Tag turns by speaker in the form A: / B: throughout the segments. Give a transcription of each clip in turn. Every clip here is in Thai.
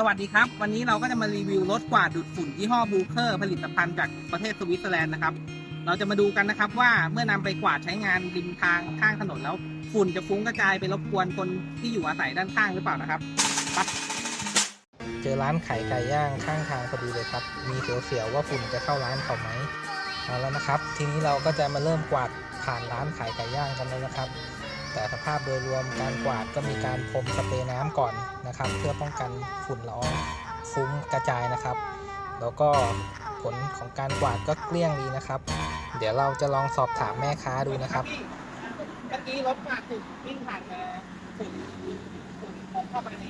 A: สวัสดีครับ วันนี้เราก็จะมารีวิวรถกวาดดูดฝุ่นยี่ห้อบูเคอร์ผลิตภัณฑ์จากประเทศสวิตเซอร์แลนด์นะครับ เราจะมาดูกันนะครับว่าเมื่อนำไปกวาดใช้งานริมทางข้างถนนแล้ว ฝุ่นจะฟุ้งกระจายไปรบกวนคนที่อยู่อาศัยด้านข้างหรือเปล่านะครับปเจอร้านขายไก่ย่างข้างทางพอดีเลยครับ มีเสียวๆว่าฝุ่นจะเข้าร้านเขาไหมเอาแล้วนะครับ ทีนี้เราก็จะมาเริ่มกวาดผ่านร้านขายไก่ย่างกันเลยนะครับ แต่สภาพโดยรวมการกวาดก็มีการพรมสเปรย์น้ำก่อนนะครับ เพื่อป้องกันฝุ่นละอองฟุ้งกระจายนะครับ แล้วก็ผลของการกวาดก็เกลี้ยงดีนะครับ เดี๋ยวเราจะลองสอบถามแม่ค้าดูนะครับเมื่อกี้รถกวาดฝุ่นวิ่งผ่านมาฝุ่นฝุ่นพุ่งเข้ามาใน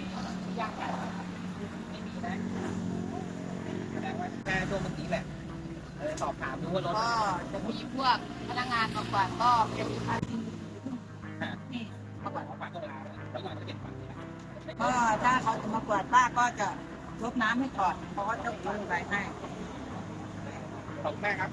A: ย่างไก่ไม่มีนะแสดงว่าแค่ตัวเมื่อกี้แหละเออสอบถามดูว่ารถ
B: ก็จะมีพวกพนักงานมากวาดก็เป็นพันนี่
A: ก็
B: ถ้าเขาจะมากวาดป้าก็จะลบน้ำให้ก่อนเพราะว่าจะลงไปให้
A: ขอบคุณแม่ครับ